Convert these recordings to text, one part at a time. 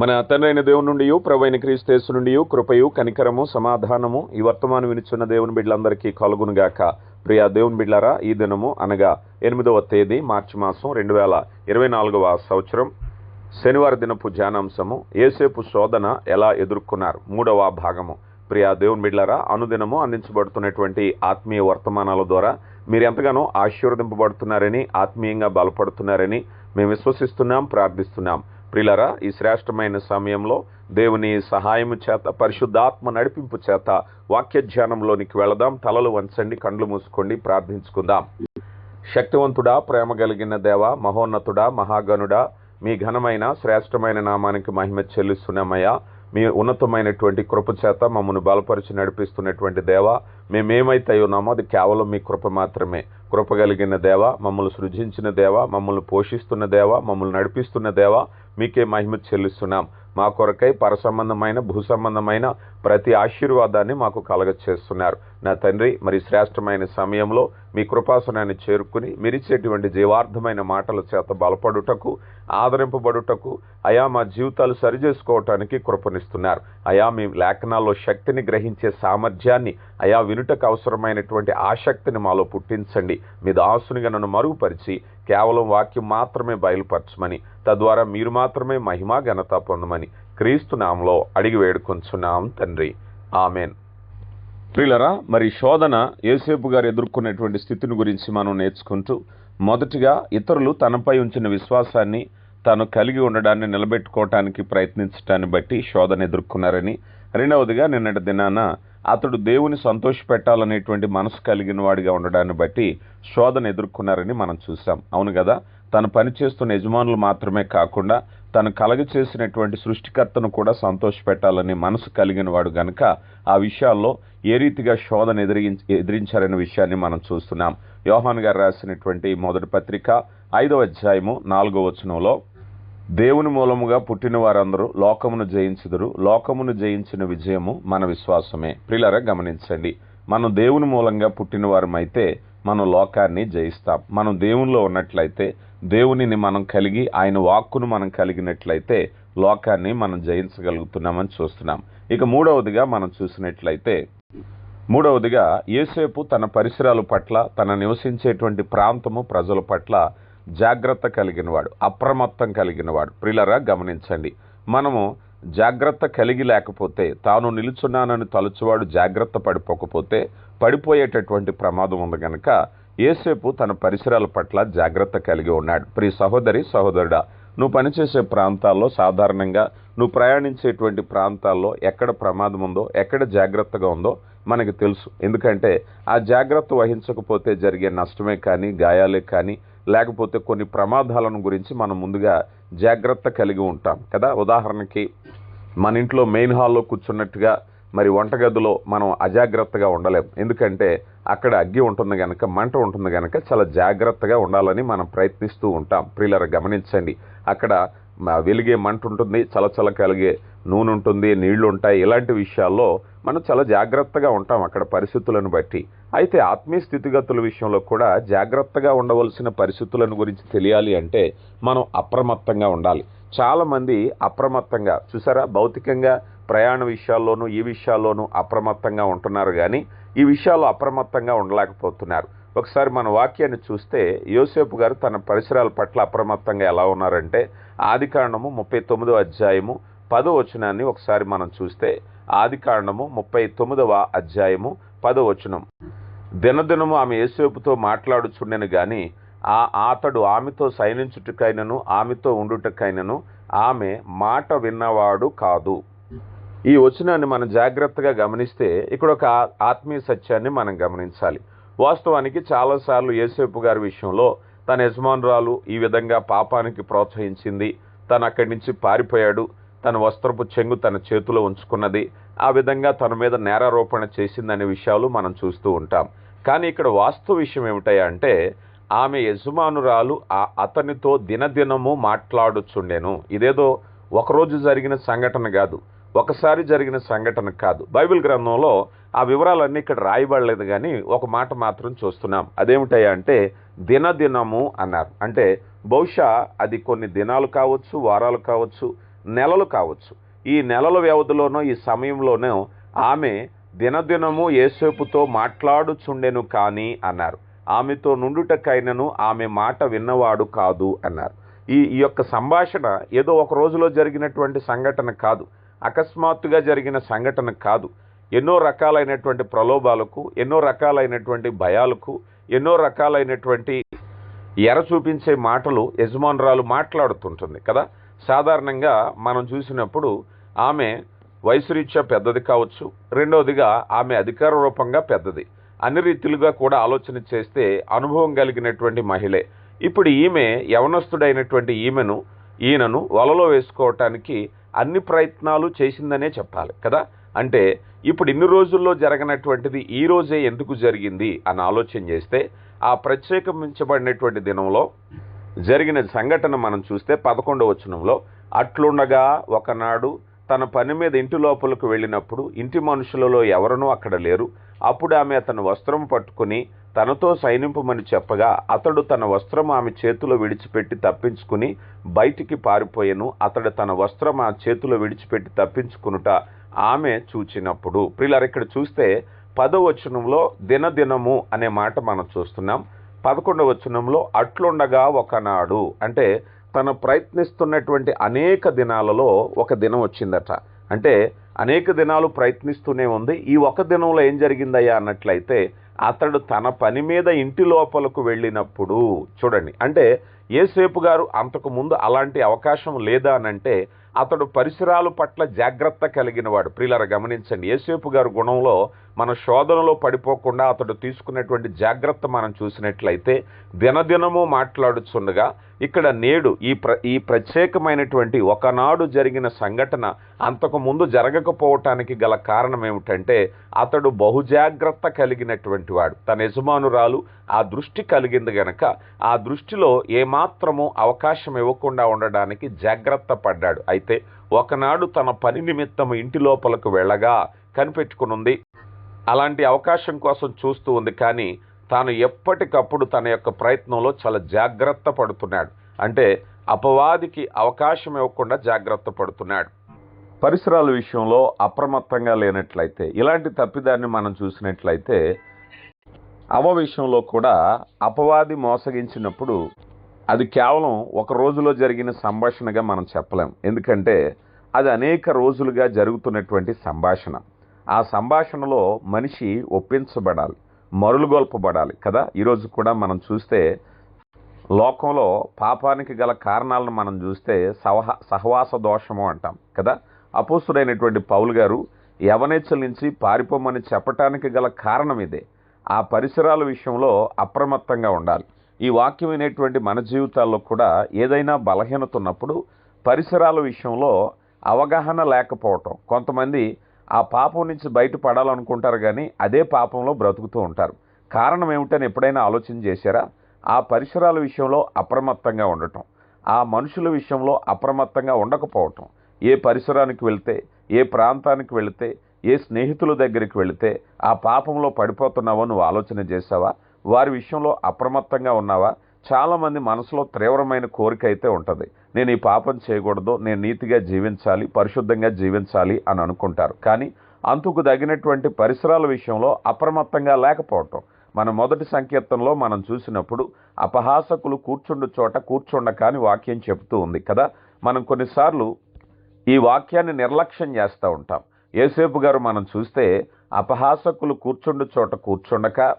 మన తండ్రైన దేవుని నుండి ప్రవైన క్రీస్తేసు నుండి కృపయు కనికరము సమాధానము ఈ వర్తమానం వినిచున్న దేవుని బిడ్డలందరికీ కలుగునుగాక ప్రియా దేవుని బిడ్లారా ఈ దినము అనగా ఎనిమిదవ తేదీ మార్చి మాసం రెండు వేల ఇరవై నాలుగవ సంవత్సరం శనివారం దినపు ధ్యానాంశము. ఏసేపు శోధన ఎలా ఎదుర్కొన్నారు? మూడవ భాగము. ప్రియా దేవుని బిడ్లారా అనుదినము అందించబడుతున్నటువంటి ఆత్మీయ వర్తమానాల ద్వారా మీరు ఎంతగానో ఆశీర్వదింపబడుతున్నారని ఆత్మీయంగా బలపడుతున్నారని మేము విశ్వసిస్తున్నాం ప్రార్థిస్తున్నాం. ప్రిలరా ఈ శ్రేష్టమైన సమయంలో దేవుని సహాయము చేత పరిశుద్ధాత్మ నడిపింపు చేత వాక్య ధ్యానంలోనికి వెళదాం. తలలు వంచండి కండ్లు మూసుకోండి ప్రార్థించుకుందాం. శక్తివంతుడా ప్రేమ కలిగిన దేవ మహోన్నతుడా మహాగణుడా మీ ఘనమైన శ్రేష్టమైన నామానికి మహిమ చెల్లిస్తున్నామయ్యా. మీ ఉన్నతమైనటువంటి కృప చేత మమ్మల్ని బలపరిచి నడిపిస్తున్నటువంటి దేవ మేమేమైతే ఉన్నామో అది కేవలం మీ కృప మాత్రమే. కృప కలిగిన దేవ మమ్మల్ని సృజించిన దేవ మమ్మల్ని పోషిస్తున్న దేవ మమ్మల్ని నడిపిస్తున్న దేవ మీకే మహిమ చెల్లిస్తున్నాం. మా కొరకై పరసంబంధమైన భూ సంబంధమైన ప్రతి ఆశీర్వాదాన్ని మాకు కలగచేస్తున్నారు. నా తండ్రి మరి శ్రేష్టమైన సమయంలో మీ కృపాసనాన్ని చేరుకుని మీరిచ్చేటువంటి జీవార్థమైన మాటల చేత బలపడుటకు ఆదరింపబడుటకు అయా మా జీవితాలు సరిచేసుకోవటానికి కృపనిస్తున్నారు. అయా మీ లేఖనాల్లో శక్తిని గ్రహించే సామర్థ్యాన్ని అయా వినుటకు అవసరమైనటువంటి ఆసక్తిని మాలో పుట్టించండి. మీ దాసునిగా నన్ను మరుగుపరిచి కేవలం వాక్యం మాత్రమే బయలుపరచమని తద్వారా మీరు మాత్రమే మహిమా ఘనత పొందమని క్రీస్తు నామంలో అడిగి వేడుకొంచున్నాం తండ్రి. ఆమెన్. ప్రిలరా మరి శోధన ఏసేపు గారు ఎదుర్కొనేటువంటి స్థితిని గురించి మనం నేర్చుకుంటూ మొదటిగా ఇతరులు తనపై ఉంచిన విశ్వాసాన్ని తాను కలిగి ఉండడాన్ని నిలబెట్టుకోవటానికి ప్రయత్నించడాన్ని బట్టి శోధన ఎదుర్కొన్నారని రెండవదిగా నిన్నటి దినాన అతడు దేవుని సంతోషపెట్టాలనేటువంటి మనసు కలిగిన వాడిగా ఉండడాన్ని బట్టి శోధన ఎదుర్కొన్నారని మనం చూసాం అవును కదా తను పనిచేస్తున్న యజమానులు మాత్రమే కాకుండా తను కలగ చేసినటువంటి సృష్టికర్తను కూడా సంతోషపెట్టాలని మనసు కలిగిన వాడు గనుక ఆ విషయాల్లో ఏ రీతిగా శోధన ఎదిరి ఎదిరించారనే విషయాన్ని మనం చూస్తున్నాం. యోహాన్ గారు రాసినటువంటి మొదటి పత్రిక ఐదవ అధ్యాయము నాలుగో వచనంలో దేవుని మూలముగా పుట్టిన వారందరూ లోకమును జయించుదురు. లోకమును జయించిన విజయము మన విశ్వాసమే. ప్రిలరా గమనించండి. మనం దేవుని మూలంగా పుట్టిన వారమైతే మనం లోకాన్ని జయిస్తాం. మనం దేవునిలో ఉన్నట్లయితే దేవునిని మనం కలిగి ఆయన వాక్కును మనం కలిగినట్లయితే లోకాన్ని మనం జయించగలుగుతున్నామని చూస్తున్నాం. ఇక మూడవదిగా మనం చూసినట్లయితే మూడవదిగా ఏసేపు తన పరిసరాల పట్ల తన నివసించేటువంటి ప్రాంతము ప్రజల పట్ల జాగ్రత్త కలిగినవాడు అప్రమత్తం కలిగినవాడు. ప్రిలరా గమనించండి. మనము జాగ్రత్త కలిగి లేకపోతే తాను నిలుచున్నానని తలుచువాడు జాగ్రత్త పడిపోకపోతే పడిపోయేటటువంటి ప్రమాదం ఉంది కనుక ఏసేపు తన పరిసరాల పట్ల జాగ్రత్త కలిగి ఉన్నాడు. ప్రియ సహోదరి సహోదరుడా నువ్వు పనిచేసే ప్రాంతాల్లో సాధారణంగా నువ్వు ప్రయాణించేటువంటి ప్రాంతాల్లో ఎక్కడ ప్రమాదం ఉందో ఎక్కడ జాగ్రత్తగా ఉందో మనకు తెలుసు. ఎందుకంటే ఆ జాగ్రత్త వహించకపోతే జరిగే నష్టమే కానీ గాయాలే కానీ లేకపోతే కొన్ని ప్రమాదాలను గురించి మనం ముందుగా జాగ్రత్త కలిగి ఉంటాం. కదా? ఉదాహరణకి మన ఇంట్లో మెయిన్ హాల్లో కూర్చున్నట్టుగా మరి వంటగదిలో మనం అజాగ్రత్తగా ఉండలేం. ఎందుకంటే అక్కడ అగ్గి ఉంటుంది కనుక మంట ఉంటుంది కనుక చాలా జాగ్రత్తగా ఉండాలని మనం ప్రయత్నిస్తూ ఉంటాం. ప్రియులర గమనించండి. అక్కడ వెలిగే మంట ఉంటుంది చలచల కలిగే నూనె ఉంటుంది నీళ్ళు ఉంటాయి ఇలాంటి విషయాల్లో మనం చాలా జాగ్రత్తగా ఉంటాం అక్కడ పరిస్థితులను బట్టి. అయితే ఆత్మీయ స్థితిగతుల విషయంలో కూడా జాగ్రత్తగా ఉండవలసిన పరిస్థితులను గురించి తెలియాలి అంటే మనం అప్రమత్తంగా ఉండాలి. చాలామంది అప్రమత్తంగా చూసారా? భౌతికంగా ప్రయాణ విషయాల్లోనూ ఈ విషయాల్లోనూ అప్రమత్తంగా ఉంటున్నారు కానీ ఈ విషయాల్లో అప్రమత్తంగా ఉండలేకపోతున్నారు. ఒకసారి మన వాక్యాన్ని చూస్తే యోసేపు గారు తన పరిసరాల పట్ల అప్రమత్తంగా ఎలా ఉన్నారంటే ఆది కాండము ముప్పై తొమ్మిదో అధ్యాయము పదో వచనాన్ని ఒకసారి మనం చూస్తే ఆది కాండము ముప్పై తొమ్మిదవ అధ్యాయము పదో వచనం దినదినము ఆమె యేసేపుతో మాట్లాడుచుండెను గాని ఆ అతడు ఆమెతో సైనించుటకైనను ఆమెతో ఉండుటకైనను ఆమె మాట విన్నవాడు కాదు. ఈ వచనాన్ని మనం జాగ్రత్తగా గమనిస్తే ఇక్కడ ఒక ఆత్మీయ సత్యాన్ని మనం గమనించాలి. వాస్తవానికి చాలాసార్లు యేసేపు గారి విషయంలో తన యజమానురాలు ఈ విధంగా పాపానికి ప్రోత్సహించింది తను అక్కడి నుంచి పారిపోయాడు తన వస్త్రపు చెంగు తన చేతిలో ఉంచుకున్నది. ఆ విధంగా తన మీద నేరారోపణ చేసిందనే విషయాలు మనం చూస్తూ ఉంటాం. కానీ ఇక్కడ వాస్తు విషయం ఏమిటాయా అంటే ఆమె యజమానురాలు ఆ అతనితో దినదినము మాట్లాడుచుండెను. ఇదేదో ఒకరోజు జరిగిన సంఘటన కాదు. ఒకసారి జరిగిన సంఘటన కాదు. బైబిల్ గ్రంథంలో ఆ వివరాలన్నీ ఇక్కడ రాయబడలేదు కానీ ఒక మాట మాత్రం చూస్తున్నాం. అదేమిటయ్యా అంటే దినదినము అన్నారు. అంటే బహుశా అది కొన్ని దినాలు కావచ్చు వారాలు కావచ్చు నెలలు కావచ్చు. ఈ నెలల వ్యవధిలోనో ఈ సమయంలోనో ఆమె దినదినము ఏసేపుతో మాట్లాడుచుండెను కానీ అన్నారు. ఆమెతో నుండుటకైనను ఆమె మాట విన్నవాడు కాదు అన్నారు. ఈ ఈ యొక్క సంభాషణ ఏదో ఒక రోజులో జరిగినటువంటి సంఘటన కాదు. అకస్మాత్తుగా జరిగిన సంఘటన కాదు. ఎన్నో రకాలైనటువంటి ప్రలోభాలకు ఎన్నో రకాలైనటువంటి భయాలకు ఎన్నో రకాలైనటువంటి ఎర చూపించే మాటలు యజమానురాలు మాట్లాడుతుంటుంది కదా? సాధారణంగా మనం చూసినప్పుడు ఆమె వయసురీత్యా పెద్దది కావచ్చు రెండవదిగా ఆమె అధికార రూపంగా పెద్దది. అన్ని రీతిలుగా కూడా ఆలోచన చేస్తే అనుభవం కలిగినటువంటి మహిళే. ఇప్పుడు ఈమె యవనస్తుడైనటువంటి ఈమెను ఈయనను వలలో వేసుకోవటానికి అన్ని ప్రయత్నాలు చేసిందనే చెప్పాలి కదా? అంటే ఇప్పుడు ఇన్ని రోజుల్లో జరగనటువంటిది ఈ రోజే ఎందుకు జరిగింది అని ఆలోచన చేస్తే ఆ ప్రత్యేకించబడినటువంటి దినంలో జరిగిన సంఘటన మనం చూస్తే పదకొండవ వచనంలో అట్లుండగా ఒకనాడు తన పని మీద ఇంటి లోపలికి వెళ్ళినప్పుడు ఇంటి మనుషులలో ఎవరనూ అక్కడ లేరు. అప్పుడు ఆమె అతను వస్త్రం పట్టుకుని తనతో సైనింపమని చెప్పగా అతడు తన వస్త్రం ఆమె చేతిలో విడిచిపెట్టి తప్పించుకుని బయటికి పారిపోయెను. అతడు తన వస్త్రం ఆ చేతిలో విడిచిపెట్టి తప్పించుకునుట ఆమె చూచినప్పుడు. ప్రిల్లర్ ఇక్కడ చూస్తే పదవచనంలో దినదినము అనే మాట మనం చూస్తున్నాం. పదకొండవ వచనంలో అట్లుండగా ఒకనాడు. అంటే తను ప్రయత్నిస్తున్నటువంటి అనేక దినాలలో ఒక దినం వచ్చిందట. అంటే అనేక దినాలు ప్రయత్నిస్తూనే ఉంది. ఈ ఒక దినంలో ఏం జరిగిందయ్యా అన్నట్లయితే అతడు తన పని మీద ఇంటి లోపలకు వెళ్ళినప్పుడు చూడండి. అంటే ఏసేపు గారు అంతకు ముందు అలాంటి అవకాశం లేదా అనంటే అతడు పరిసరాలు పట్ల జాగ్రత్త కలిగిన వాడు ప్రియులర గమనించండి. ఏసేపు గారు గుణంలో మన శోధనలో పడిపోకుండా అతడు తీసుకున్నటువంటి జాగ్రత్త మనం చూసినట్లయితే దినదినము మాట్లాడుచుండగా ఇక్కడ నేడు ఈ ప్ర ఈ ప్రత్యేకమైనటువంటి ఒకనాడు జరిగిన సంఘటన అంతకు ముందు జరగకపోవటానికి గల కారణం ఏమిటంటే అతడు బహుజాగ్రత్త కలిగినటువంటి వాడు. తన యజమానురాలు ఆ దృష్టి కలిగింది గనక ఆ దృష్టిలో ఏమాత్రము అవకాశం ఇవ్వకుండా ఉండడానికి జాగ్రత్త పడ్డాడు. అయితే ఒకనాడు తన పని నిమిత్తం ఇంటి లోపలకు వెళ్ళగా కనిపెట్టుకునుంది. అలాంటి అవకాశం కోసం చూస్తూ ఉంది. కానీ తాను ఎప్పటికప్పుడు తన యొక్క ప్రయత్నంలో చాలా జాగ్రత్త పడుతున్నాడు. అంటే అపవాదికి అవకాశం ఇవ్వకుండా జాగ్రత్త పడుతున్నాడు. పరిసరాల విషయంలో అప్రమత్తంగా లేనట్లయితే ఇలాంటి తప్పిదాన్ని మనం చూసినట్లయితే అవ విషయంలో కూడా అపవాది మోసగించినప్పుడు అది కేవలం ఒక రోజులో జరిగిన సంభాషణగా మనం చెప్పలేం. ఎందుకంటే అది అనేక రోజులుగా జరుగుతున్నటువంటి సంభాషణ. ఆ సంభాషణలో మనిషి ఒప్పించబడాలి మరులుగొల్పబడాలి కదా? ఈరోజు కూడా మనం చూస్తే లోకంలో పాపానికి గల కారణాలను మనం చూస్తే సహ సహవాస దోషము అంటాం కదా? అపోసుడైనటువంటి పౌలు గారు యవనేచ్చల నుంచి పారిపోమని చెప్పటానికి గల కారణం ఇదే. ఆ పరిసరాల విషయంలో అప్రమత్తంగా ఉండాలి. ఈ వాక్యం అనేటువంటి మన జీవితాల్లో కూడా ఏదైనా బలహీనత ఉన్నప్పుడు పరిసరాల విషయంలో అవగాహన లేకపోవటం. కొంతమంది ఆ పాపం నుంచి బయటపడాలనుకుంటారు కానీ అదే పాపంలో బ్రతుకుతూ ఉంటారు. కారణం ఏమిటని ఎప్పుడైనా ఆలోచన చేశారా? ఆ పరిసరాల విషయంలో అప్రమత్తంగా ఉండటం ఆ మనుషుల విషయంలో అప్రమత్తంగా ఉండకపోవటం ఏ పరిసరానికి వెళ్తే ఏ ప్రాంతానికి వెళితే ఏ స్నేహితుల దగ్గరికి వెళితే ఆ పాపంలో పడిపోతున్నావో నువ్వు ఆలోచన చేసావా వారి విషయంలో అప్రమత్తంగా ఉన్నావా? చాలామంది మనసులో తీవ్రమైన కోరిక అయితే ఉంటుంది. నేను ఈ పాపం చేయకూడదు నేను నీతిగా జీవించాలి పరిశుద్ధంగా జీవించాలి అని అనుకుంటారు. కానీ అంతుకు తగినటువంటి పరిసరాల విషయంలో అప్రమత్తంగా లేకపోవటం. మన మొదటి సంకీర్తనలో మనం చూసినప్పుడు అపహాసకులు కూర్చుండు చోట కూర్చుండక అని వాక్యం చెబుతూ ఉంది కదా. మనం కొన్నిసార్లు ఈ వాక్యాన్ని నిర్లక్ష్యం చేస్తూ ఉంటాం. ఏసేపు గారు మనం చూస్తే అపహాసకులు కూర్చుండు చోట కూర్చుండక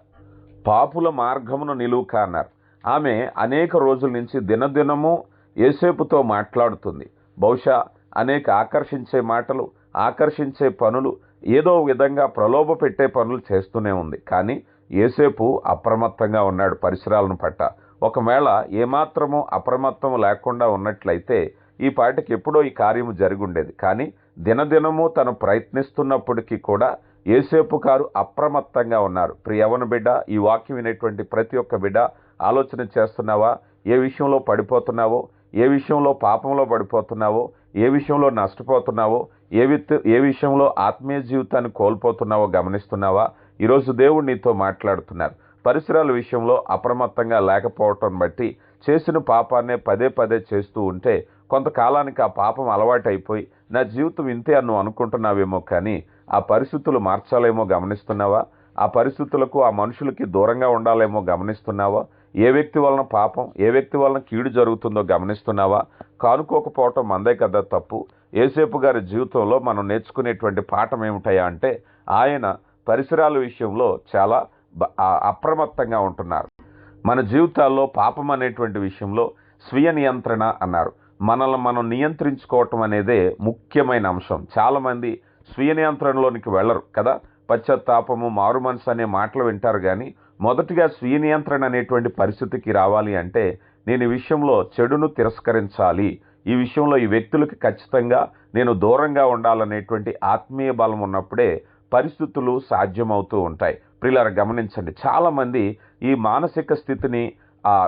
పాపుల మార్గమును నిలువుక అన్నారు. ఆమె అనేక రోజుల నుంచి దినదినము ఏసేపుతో మాట్లాడుతుంది. బహుశా అనేక ఆకర్షించే మాటలు ఆకర్షించే పనులు ఏదో విధంగా ప్రలోభ పెట్టే పనులు చేస్తూనే ఉంది. కానీ ఏసేపు అప్రమత్తంగా ఉన్నాడు పరిసరాలను పట్ట. ఒకవేళ ఏమాత్రమూ అప్రమత్తం లేకుండా ఉన్నట్లయితే ఈ పాటికి ఎప్పుడో ఈ కార్యము జరిగుండేది. కానీ దినదినము తను ప్రయత్నిస్తున్నప్పటికీ కూడా ఏసేపు గారు అప్రమత్తంగా ఉన్నారు. ప్రియవన బిడ్డ ఈ వాక్యం వినేటువంటి ప్రతి ఒక్క బిడ్డ ఆలోచన చేస్తున్నావా? ఏ విషయంలో పడిపోతున్నావో? ఏ విషయంలో పాపంలో పడిపోతున్నావో? ఏ విషయంలో నష్టపోతున్నావో? ఏ విత్ ఏ విషయంలో ఆత్మీయ జీవితాన్ని కోల్పోతున్నావో గమనిస్తున్నావా? ఈరోజు దేవుడు నీతో మాట్లాడుతున్నారు. పరిసరాల విషయంలో అప్రమత్తంగా లేకపోవటం బట్టి చేసిన పాపాన్నే పదే పదే చేస్తూ ఉంటే కొంతకాలానికి ఆ పాపం అలవాటైపోయి నా జీవితం ఇంతే అని నువ్వు అనుకుంటున్నావేమో కానీ ఆ పరిస్థితులు మార్చాలేమో గమనిస్తున్నావా? ఆ పరిస్థితులకు ఆ మనుషులకి దూరంగా ఉండాలేమో గమనిస్తున్నావా? ఏ వ్యక్తి వలన పాపం ఏ వ్యక్తి వలన కీడు జరుగుతుందో గమనిస్తున్నావా? కానుకోకపోవటం మందే కదా తప్పు. ఏసేపు గారి జీవితంలో మనం నేర్చుకునేటువంటి పాఠం ఏమిటయా అంటే ఆయన పరిసరాల విషయంలో చాలా బ- అప్రమత్తంగా ఉంటున్నారు. మన జీవితాల్లో పాపం అనేటువంటి విషయంలో స్వీయ నియంత్రణ అన్నారు. మనల్ని మనం నియంత్రించుకోవటం అనేదే ముఖ్యమైన అంశం. చాలామంది స్వీయ నియంత్రణలోనికి వెళ్ళరు కదా? పశ్చాత్తాపము మారు మనసు అనే మాటలు వింటారు కానీ మొదటిగా స్వీయ నియంత్రణ అనేటువంటి పరిస్థితికి రావాలి అంటే నేను ఈ విషయంలో చెడును తిరస్కరించాలి. ఈ విషయంలో ఈ వ్యక్తులకి ఖచ్చితంగా నేను దూరంగా ఉండాలనేటువంటి ఆత్మీయ బలం ఉన్నప్పుడే పరిస్థితులు సాధ్యమవుతూ ఉంటాయి. ప్రిల్లర గమనించండి. చాలామంది ఈ మానసిక స్థితిని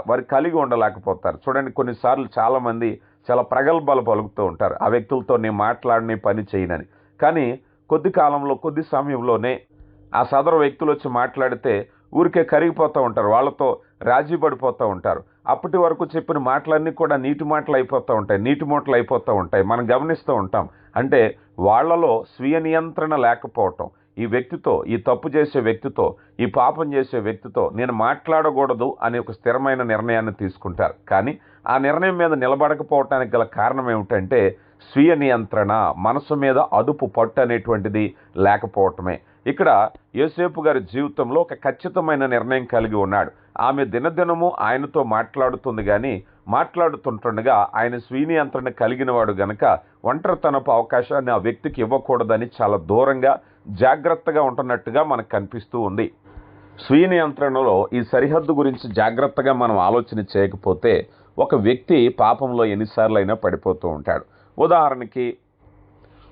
వారు కలిగి ఉండలేకపోతారు. చూడండి కొన్నిసార్లు చాలామంది చాలా ప్రగల్భాలు పలుకుతూ ఉంటారు. ఆ వ్యక్తులతో నేను మాట్లాడని పని చేయనని. కానీ కొద్ది కాలంలో కొద్ది సమయంలోనే ఆ సదరు వ్యక్తులు వచ్చి మాట్లాడితే ఊరికే కరిగిపోతూ ఉంటారు. వాళ్ళతో రాజీ పడిపోతూ ఉంటారు. అప్పటి వరకు చెప్పిన మాటలన్నీ కూడా నీటి మాటలు అయిపోతూ ఉంటాయి. నీటి మూటలు అయిపోతూ ఉంటాయి. మనం గమనిస్తూ ఉంటాం. అంటే వాళ్ళలో స్వీయ నియంత్రణ లేకపోవటం. ఈ వ్యక్తితో ఈ తప్పు చేసే వ్యక్తితో ఈ పాపం చేసే వ్యక్తితో నేను మాట్లాడకూడదు అనే ఒక స్థిరమైన నిర్ణయాన్ని తీసుకుంటారు. కానీ ఆ నిర్ణయం మీద నిలబడకపోవటానికి గల కారణం ఏమిటంటే స్వీయ నియంత్రణ మనసు మీద అదుపు పట్టు అనేటువంటిది లేకపోవటమే. ఇక్కడ యోసేపు గారి జీవితంలో ఒక ఖచ్చితమైన నిర్ణయం కలిగి ఉన్నాడు. ఆమె దినదినము ఆయనతో మాట్లాడుతుంది కానీ మాట్లాడుతుంటుండగా ఆయన స్వీయ నియంత్రణ కలిగిన వాడు గనక ఒంటరితనపు అవకాశాన్ని ఆ వ్యక్తికి ఇవ్వకూడదని చాలా దూరంగా జాగ్రత్తగా ఉంటున్నట్టుగా మనకు కనిపిస్తూ ఉంది. స్వీయ నియంత్రణలో ఈ సరిహద్దు గురించి జాగ్రత్తగా మనం ఆలోచన చేయకపోతే ఒక వ్యక్తి పాపంలో ఎన్నిసార్లు అయినా పడిపోతూ ఉంటాడు. ఉదాహరణకి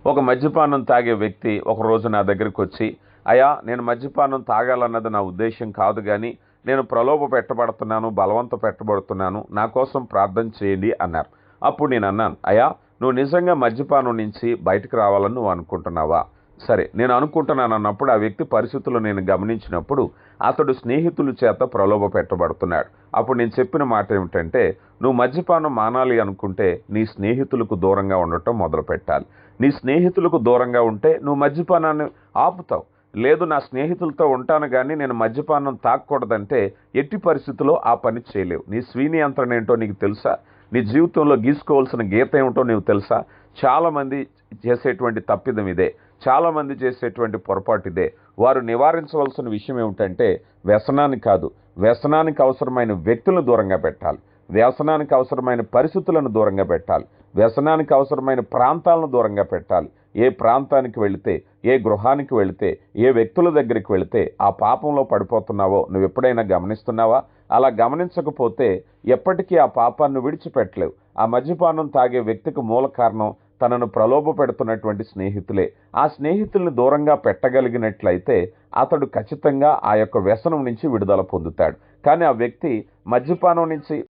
ఒక మద్యపానం తాగే వ్యక్తి ఒక రోజు నా దగ్గరికి వచ్చి అయ్యా నేను మద్యపానం తాగాలన్నది నా ఉద్దేశం కాదు కానీ నేను ప్రలోభ పెట్టబడుతున్నాను బలవంత పెట్టబడుతున్నాను నా కోసం ప్రార్థన చేయండి అన్నారు. అప్పుడు నేను అన్నాను అయ్యా నువ్వు నిజంగా మద్యపానం నుంచి బయటకు రావాలని నువ్వు అనుకుంటున్నావా? సరే నేను అనుకుంటున్నాను అన్నప్పుడు ఆ వ్యక్తి పరిస్థితులు నేను గమనించినప్పుడు అతడు స్నేహితుల చేత ప్రలోభ పెట్టబడుతున్నాడు. అప్పుడు నేను చెప్పిన మాట ఏమిటంటే నువ్వు మద్యపానం మానాలి అనుకుంటే నీ స్నేహితులకు దూరంగా ఉండటం మొదలు పెట్టాలి. నీ స్నేహితులకు దూరంగా ఉంటే నువ్వు మద్యపానాన్ని ఆపుతావు. లేదు నా స్నేహితులతో ఉంటాను కానీ నేను మద్యపానం తాగకూడదంటే ఎట్టి పరిస్థితుల్లో ఆ పని చేయలేవు. నీ స్వీనియంత్రణ ఏంటో నీకు తెలుసా? నీ జీవితంలో గీసుకోవాల్సిన గీత ఏమిటో నీకు తెలుసా? చాలామంది చేసేటువంటి తప్పిదం ఇదే. చాలామంది చేసేటువంటి పొరపాటు ఇదే. వారు నివారించవలసిన విషయం ఏమిటంటే వ్యసనాన్ని కాదు వ్యసనానికి అవసరమైన వ్యక్తులను దూరంగా పెట్టాలి. వ్యసనానికి అవసరమైన పరిస్థితులను దూరంగా పెట్టాలి. వ్యసనానికి అవసరమైన ప్రాంతాలను దూరంగా పెట్టాలి. ఏ ప్రాంతానికి వెళితే ఏ గృహానికి వెళితే ఏ వ్యక్తుల దగ్గరికి వెళితే ఆ పాపంలో పడిపోతున్నావో నువ్వు ఎప్పుడైనా గమనిస్తున్నావా? అలా గమనించకపోతే ఎప్పటికీ ఆ పాపాన్ని విడిచిపెట్టలేవు. ఆ మద్యపానం తాగే వ్యక్తికి మూల కారణం తనను ప్రలోభ పెడుతున్నటువంటి స్నేహితులే. ఆ స్నేహితుల్ని దూరంగా పెట్టగలిగినట్లయితే అతడు ఖచ్చితంగా ఆ యొక్క వ్యసనం నుంచి విడుదల పొందుతాడు. కానీ ఆ వ్యక్తి మద్యపానం నుంచి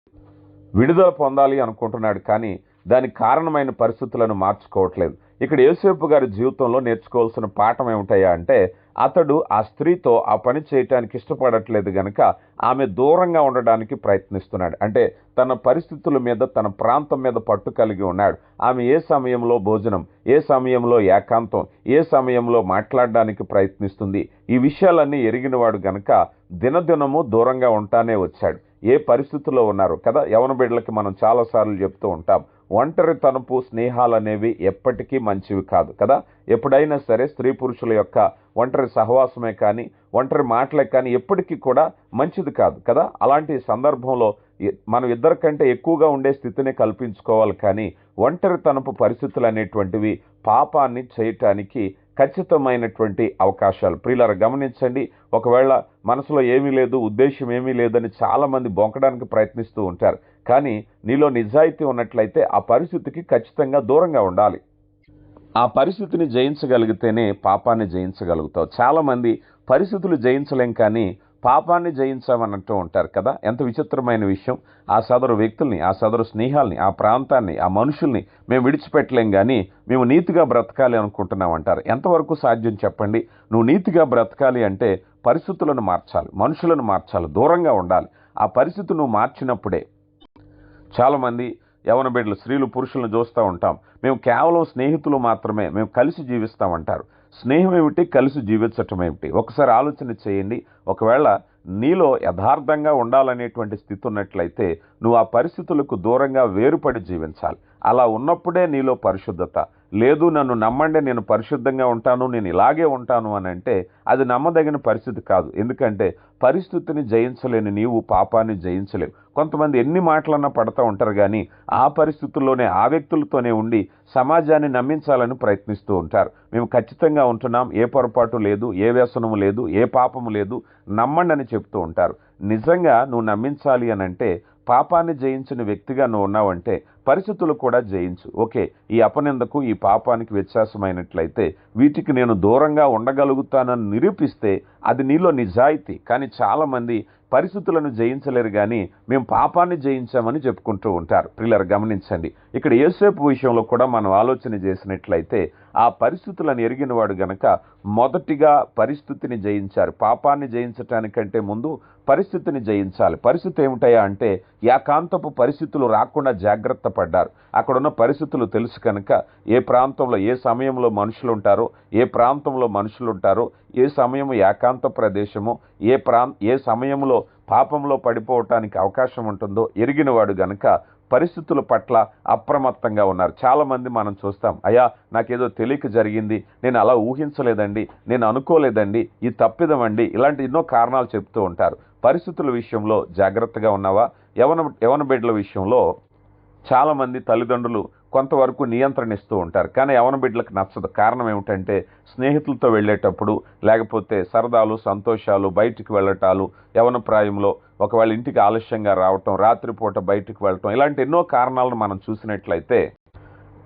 విడుదల పొందాలి అనుకుంటున్నాడు. కానీ దానికి కారణమైన పరిస్థితులను మార్చుకోవట్లేదు. ఇక్కడ యేసేపు గారి జీవితంలో నేర్చుకోవాల్సిన పాఠం ఏమిటయ్యా అంటే అతడు ఆ స్త్రీతో ఆ పని చేయటానికి ఇష్టపడట్లేదు గనక ఆమె దూరంగా ఉండడానికి ప్రయత్నిస్తున్నాడు. అంటే తన పరిస్థితుల మీద తన ప్రాంతం మీద పట్టు కలిగి ఉన్నాడు. ఆమె ఏ సమయంలో భోజనం ఏ సమయంలో ఏకాంతం ఏ సమయంలో మాట్లాడడానికి ప్రయత్నిస్తుంది ఈ విషయాలన్నీ ఎరిగినవాడు గనక దినదినము దూరంగా ఉంటానే వచ్చాడు. ఏ పరిస్థితుల్లో ఉన్నారు కదా? యవన బిడ్డలకి మనం చాలాసార్లు చెప్తూ ఉంటాం ఒంటరి తనపు స్నేహాలనేవి ఎప్పటికీ మంచివి కాదు కదా? ఎప్పుడైనా సరే స్త్రీ పురుషుల యొక్క ఒంటరి సహవాసమే కానీ ఒంటరి మాటలే కానీ ఎప్పటికీ కూడా మంచిది కాదు కదా? అలాంటి సందర్భంలో మనం ఇద్దరికంటే ఎక్కువగా ఉండే స్థితిని కల్పించుకోవాలి కానీ ఒంటరి తనపు పరిస్థితులు అనేటువంటివి పాపాన్ని చేయటానికి ఖచ్చితమైనటువంటి అవకాశాలు. ప్రియులారా గమనించండి ఒకవేళ మనసులో ఏమీ లేదు ఉద్దేశం ఏమీ లేదని చాలామంది బొంకడానికి ప్రయత్నిస్తూ ఉంటారు. కానీ నీలో నిజాయితీ ఉన్నట్లయితే ఆ పరిస్థితికి ఖచ్చితంగా దూరంగా ఉండాలి. ఆ పరిస్థితిని జయించగలిగితేనే పాపాన్ని జయించగలుగుతావు. చాలామంది పరిస్థితులు జయించలేం కానీ పాపాన్ని జయించామనంటూ ఉంటారు కదా? ఎంత విచిత్రమైన విషయం. ఆ సదరు వ్యక్తుల్ని ఆ సదరు స్నేహాల్ని ఆ ప్రాంతాన్ని ఆ మనుషుల్ని మేము విడిచిపెట్టలేం కానీ మేము నీతిగా బ్రతకాలి అనుకుంటున్నాం అంటారు. ఎంతవరకు సాధ్యం చెప్పండి? నువ్వు నీతిగా బ్రతకాలి అంటే పరిస్థితులను మార్చాలి మనుషులను మార్చాలి దూరంగా ఉండాలి. ఆ పరిస్థితి నువ్వు మార్చినప్పుడే చాలామంది యవన బిడ్డలు స్త్రీలు పురుషులను చూస్తూ ఉంటాం. మేము కేవలం స్నేహితులు మాత్రమే మేము కలిసి జీవిస్తామంటారు స్నేహం ఏమిటి? కలిసి జీవించటం ఏమిటి? ఒకసారి ఆలోచన చేయండి. ఒకవేళ నీలో యథార్థంగా ఉండాలనేటువంటి స్థితి ఉన్నట్లయితే నువ్వు ఆ పరిస్థితులకు దూరంగా వేరుపడి జీవించాలి. అలా ఉన్నప్పుడే నీలో పరిశుద్ధత లేదు నన్ను నమ్మండి నేను పరిశుద్ధంగా ఉంటాను నేను ఇలాగే ఉంటాను అని అంటే అది నమ్మదగిన పరిస్థితి కాదు. ఎందుకంటే పరిస్థితిని జయించలేని నీవు పాపాన్ని జయించలేవు. కొంతమంది ఎన్ని మాటలన్నా పడతా ఉంటారు కానీ ఆ పరిస్థితుల్లోనే ఆ వ్యక్తులతోనే ఉండి సమాజాన్ని నమ్మించాలని ప్రయత్నిస్తూ ఉంటారు. మేము ఖచ్చితంగా ఉంటున్నాం ఏ పొరపాటు లేదు ఏ వ్యసనము లేదు ఏ పాపము లేదు నమ్మండి అని చెప్తూ ఉంటారు. నిజంగా నువ్వు నమ్మించాలి అని అంటే పాపాన్ని జయించిన వ్యక్తిగా నువ్వు ఉన్నావంటే పరిస్థితులు కూడా జయించు. ఓకే ఈ అపనిందకు ఈ పాపానికి వ్యత్యాసమైనట్లయితే వీటికి నేను దూరంగా ఉండగలుగుతానని నిరూపిస్తే అది నీలో నిజాయితీ. కానీ చాలామంది పరిస్థితులను జయించలేరు కానీ మేము పాపాన్ని జయించామని చెప్పుకుంటూ ఉంటారు. పిల్లలు గమనించండి. ఇక్కడ ఏసేపు విషయంలో కూడా మనం ఆలోచన చేసినట్లయితే ఆ పరిస్థితులను ఎరిగినవాడు గనక మొదటిగా పరిస్థితిని జయించారు. పాపాన్ని జయించటానికంటే ముందు పరిస్థితిని జయించాలి. పరిస్థితి ఏమిటయా అంటే ఏకాంతపు పరిస్థితులు రాకుండా జాగ్రత్త పడ్డారు. అక్కడున్న పరిస్థితులు తెలుసు కనుక ఏ ప్రాంతంలో ఏ సమయంలో మనుషులు ఉంటారో ఏ ప్రాంతంలో మనుషులు ఉంటారో ఏ సమయం ఏకాంత ప్రదేశము ఏ ప్రాం ఏ సమయంలో పాపంలో పడిపోవటానికి అవకాశం ఉంటుందో ఎరిగినవాడు గనక పరిస్థితుల పట్ల అప్రమత్తంగా ఉన్నారు. చాలామంది మనం చూస్తాం అయ్యా నాకేదో తెలియక జరిగింది నేను అలా ఊహించలేదండి నేను అనుకోలేదండి ఈ తప్పిదమండి ఇలాంటి ఎన్నో కారణాలు చెప్తూ ఉంటారు. పరిస్థితుల విషయంలో జాగ్రత్తగా ఉన్నావా? యవన యవన బిడ్డల విషయంలో చాలామంది తల్లిదండ్రులు కొంతవరకు నియంత్రణిస్తూ ఉంటారు. కానీ యవన బిడ్డలకు నచ్చదు. కారణం ఏమిటంటే స్నేహితులతో వెళ్ళేటప్పుడు లేకపోతే సరదాలు సంతోషాలు బయటికి వెళ్ళటాలు యవన ప్రాయంలో ఒకవేళ ఇంటికి ఆలస్యంగా రావటం రాత్రిపూట బయటికి వెళ్ళటం ఇలాంటి ఎన్నో కారణాలను మనం చూసినట్లయితే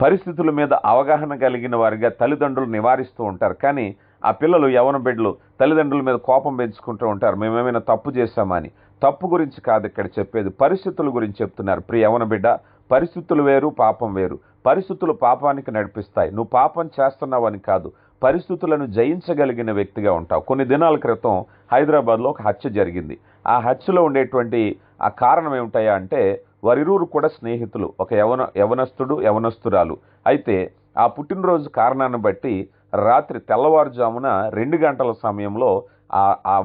పరిస్థితుల మీద అవగాహన కలిగిన వారిగా తల్లిదండ్రులు నివారిస్తూ ఉంటారు. కానీ ఆ పిల్లలు యవన బిడ్డలు తల్లిదండ్రుల మీద కోపం పెంచుకుంటూ ఉంటారు. మేమేమైనా తప్పు చేశామని తప్పు గురించి కాదు ఇక్కడ చెప్పేది. పరిస్థితుల గురించి చెప్తున్నారు. ప్రియ యవన బిడ్డ పరిస్థితులు వేరు పాపం వేరు. పరిస్థితులు పాపానికి నడిపిస్తాయి. నువ్వు పాపం చేస్తున్నావని కాదు. పరిస్థితులను జయించగలిగిన వ్యక్తిగా ఉంటావు. కొన్ని దినాల క్రితం హైదరాబాద్లో ఒక హత్య జరిగింది. ఆ హత్యలో ఉండేటువంటి ఆ కారణం ఏమిటాయా అంటే వారిరువురు కూడా స్నేహితులు. ఒక యవన యవనస్తుడు యవనస్తురాలు. అయితే ఆ పుట్టినరోజు కారణాన్ని బట్టి రాత్రి తెల్లవారుజామున రెండు గంటల సమయంలో ఆ ఆ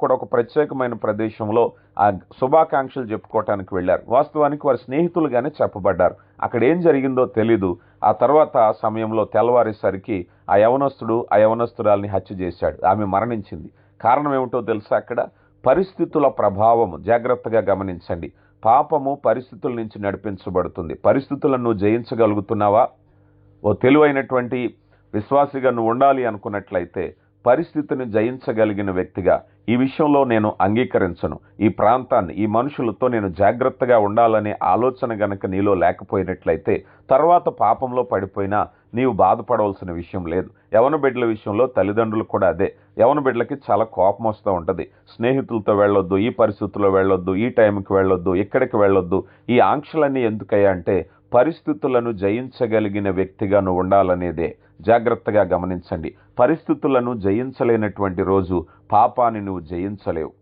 కూడా ఒక ప్రత్యేకమైన ప్రదేశంలో ఆ శుభాకాంక్షలు చెప్పుకోవటానికి వెళ్ళారు. వాస్తవానికి వారి స్నేహితులుగానే చెప్పబడ్డారు. అక్కడ ఏం జరిగిందో తెలీదు. ఆ తర్వాత ఆ సమయంలో తెల్లవారేసరికి ఆ యవనస్తుడు ఆ యవనస్తురాల్ని హత్య చేశాడు. ఆమె మరణించింది. కారణం ఏమిటో తెలుసా అక్కడ? పరిస్థితుల ప్రభావము. జాగ్రత్తగా గమనించండి. పాపము పరిస్థితుల నుంచి నడిపించబడుతుంది. పరిస్థితులను నువ్వు జయించగలుగుతున్నావా? ఓ తెలివైనటువంటి విశ్వాసిగా నువ్వు ఉండాలి అనుకున్నట్లయితే పరిస్థితిని జయించగలిగిన వ్యక్తిగా ఈ విషయంలో నేను అంగీకరించను. ఈ ప్రాంతాన్ని ఈ మనుషులతో నేను జాగ్రత్తగా ఉండాలనే ఆలోచన గనక నీలో లేకపోయినట్లయితే తర్వాత పాపంలో పడిపోయినా నీవు బాధపడవలసిన విషయం లేదు. యవన బిడ్డల విషయంలో తల్లిదండ్రులు కూడా అదే. యవన బిడ్డలకి చాలా కోపం వస్తూ ఉంటుంది. స్నేహితులతో వెళ్ళొద్దు ఈ పరిస్థితుల్లో వెళ్ళొద్దు ఈ టైంకి వెళ్ళొద్దు ఇక్కడికి వెళ్ళొద్దు. ఈ ఆంక్షలన్నీ ఎందుకయ్యా అంటే పరిస్థితులను జయించగలిగిన వ్యక్తిగా నువ్వు ఉండాలనేదే. జాగ్రత్తగా గమనించండి. పరిస్థితులను జయించలేనటువంటి రోజు పాపాన్ని నువ్వు జయించలేవు.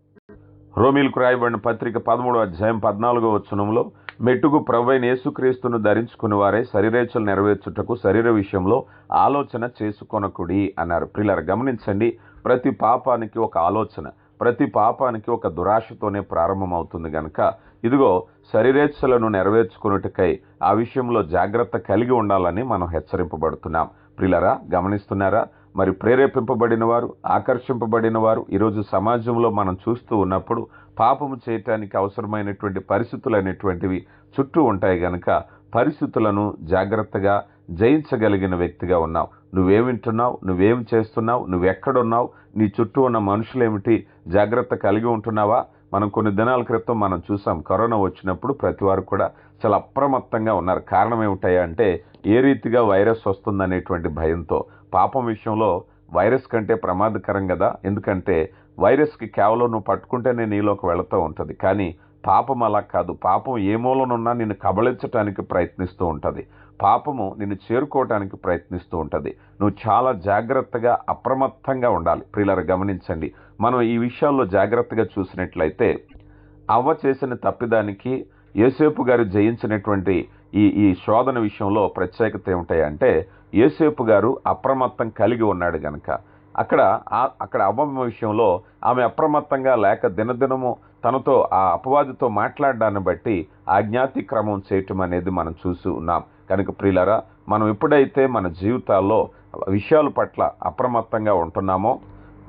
రోమిల్కు రాయబడిన పత్రిక పదమూడో అధ్యాయం పద్నాలుగో వచనంలో మెట్టుకు ప్రభైన యేసుక్రీస్తును ధరించుకుని వారే శరీరేచ్ఛలు నెరవేర్చుటకు శరీర విషయంలో ఆలోచన చేసుకొనకుడి అన్నారు. ప్రిల్లర్ గమనించండి ప్రతి పాపానికి ఒక ఆలోచన ప్రతి పాపానికి ఒక దురాశతోనే ప్రారంభమవుతుంది గనక ఇదిగో శరీరేచ్ఛలను నెరవేర్చుకున్నట్టుకై ఆ విషయంలో జాగ్రత్త కలిగి ఉండాలని మనం హెచ్చరింపబడుతున్నాం. ప్రిలరా గమనిస్తున్నారా? మరి ప్రేరేపింపబడిన వారు ఆకర్షింపబడిన వారు ఈరోజు సమాజంలో మనం చూస్తూ ఉన్నప్పుడు పాపము చేయటానికి అవసరమైనటువంటి పరిస్థితులు అనేటువంటివి చుట్టూ ఉంటాయి గనక పరిస్థితులను జాగ్రత్తగా జయించగలిగిన వ్యక్తిగా ఉన్నావు. నువ్వేం వింటున్నావు? నువ్వేం చేస్తున్నావు? నువ్వెక్కడున్నావు? నీ చుట్టూ ఉన్న మనుషులేమిటి? జాగ్రత్త కలిగి ఉంటున్నావా? మనం కొన్ని దినాల క్రితం మనం చూసాం కరోనా వచ్చినప్పుడు ప్రతి వారు కూడా చాలా అప్రమత్తంగా ఉన్నారు. కారణం ఏమిటాయా అంటే ఏ రీతిగా వైరస్ వస్తుందనేటువంటి భయంతో. పాపం విషయంలో వైరస్ కంటే ప్రమాదకరం కదా. ఎందుకంటే వైరస్కి కేవలం నువ్వు పట్టుకుంటేనే నీలోకి వెళుతూ ఉంటుంది. కానీ పాపం అలా కాదు. పాపం ఏ మూలనున్నా నిన్ను కబళించటానికి ప్రయత్నిస్తూ ఉంటుంది. పాపము నిన్ను చేరుకోవటానికి ప్రయత్నిస్తూ ఉంటుంది. నువ్వు చాలా జాగ్రత్తగా అప్రమత్తంగా ఉండాలి. ప్రియులరు గమనించండి. మనం ఈ విషయాల్లో జాగ్రత్తగా చూసినట్లయితే అవ్వ చేసిన తప్పిదానికి యేసేపు గారు జయించినటువంటి ఈ ఈ శోధన విషయంలో ప్రత్యేకత ఏమిటాయంటే యేసేపు గారు అప్రమత్తం కలిగి ఉన్నాడు గనక. అక్కడ అక్కడ అవ్వమ్మ విషయంలో ఆమె అప్రమత్తంగా లేక దినదినము తనతో ఆ అపవాదితో మాట్లాడడాన్ని బట్టి ఆజ్ఞాతిక్రమం చేయటం అనేది మనం చూసి ఉన్నాం. కనుక ప్రియులరా మనం ఎప్పుడైతే మన జీవితాల్లో విషయాల పట్ల అప్రమత్తంగా ఉంటున్నామో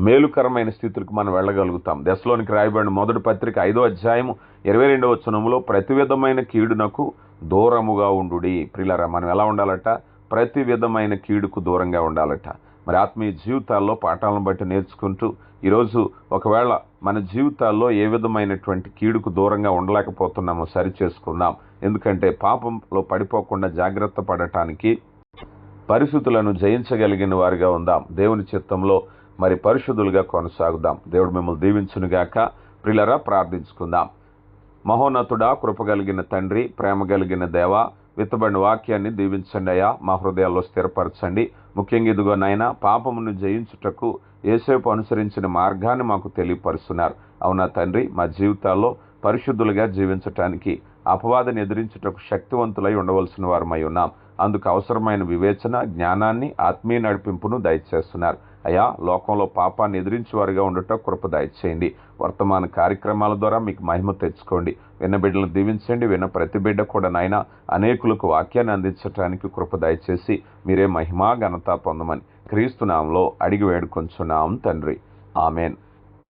మేలుకరమైన స్థితులకు మనం వెళ్ళగలుగుతాం. దశలోనికి రాయబడిన మొదటి పత్రిక ఐదో అధ్యాయము ఇరవై రెండవ వచనంలో ప్రతి విధమైన కీడునకు దూరముగా ఉండుడి. ప్రిలరా మనం ఎలా ఉండాలట? ప్రతి విధమైన కీడుకు దూరంగా ఉండాలట. మరి ఆత్మీయ జీవితాల్లో పాఠాలను బట్టి నేర్చుకుంటూ ఈరోజు ఒకవేళ మన జీవితాల్లో ఏ విధమైనటువంటి కీడుకు దూరంగా ఉండలేకపోతున్నామో సరి చేసుకుందాం. ఎందుకంటే పాపంలో పడిపోకుండా జాగ్రత్త పడటానికి పరిస్థితులను జయించగలిగిన వారిగా ఉందాం. దేవుని చిత్తంలో మరి పరిశుద్ధులుగా కొనసాగుదాం. దేవుడు మిమ్మల్ని దీవించునుగాక. ప్రిలరా ప్రార్థించుకుందాం. మహోన్నతుడా కృపగలిగిన తండ్రి ప్రేమ కలిగిన దేవ విత్తబడిన వాక్యాన్ని దీవించండి అయ్యా. మా హృదయాల్లో స్థిరపరచండి. ముఖ్యంగా ఇదిగో నాయన పాపమును జయించుటకు ఏసేపు అనుసరించిన మార్గాన్ని మాకు తెలియపరుస్తున్నారు. అవునా తండ్రి? మా జీవితాల్లో పరిశుద్ధులుగా జీవించటానికి అపవాదిని ఎదిరించుటకు శక్తివంతులై ఉండవలసిన వారమై ఉన్నాం. అందుకు అవసరమైన వివేచన జ్ఞానాన్ని ఆత్మీయ నడిపింపును దయచేస్తున్నారు. అయా లోకంలో పాపాన్ని ఎదిరించేవారుగా ఉండటం కృప దయచేయండి. వర్తమాన కార్యక్రమాల ద్వారా మీకు మహిమ తెచ్చుకోండి. విన్న బిడ్డలను దీవించండి విన్న ప్రతి బిడ్డ కూడా నాయన అనేకులకు వాక్యాన్ని అందించడానికి కృప దయచేసి మీరే మహిమా ఘనత పొందమని క్రీస్తునామంలో అడిగి వేడుకొంచున్నాం తండ్రి. ఆమెన్.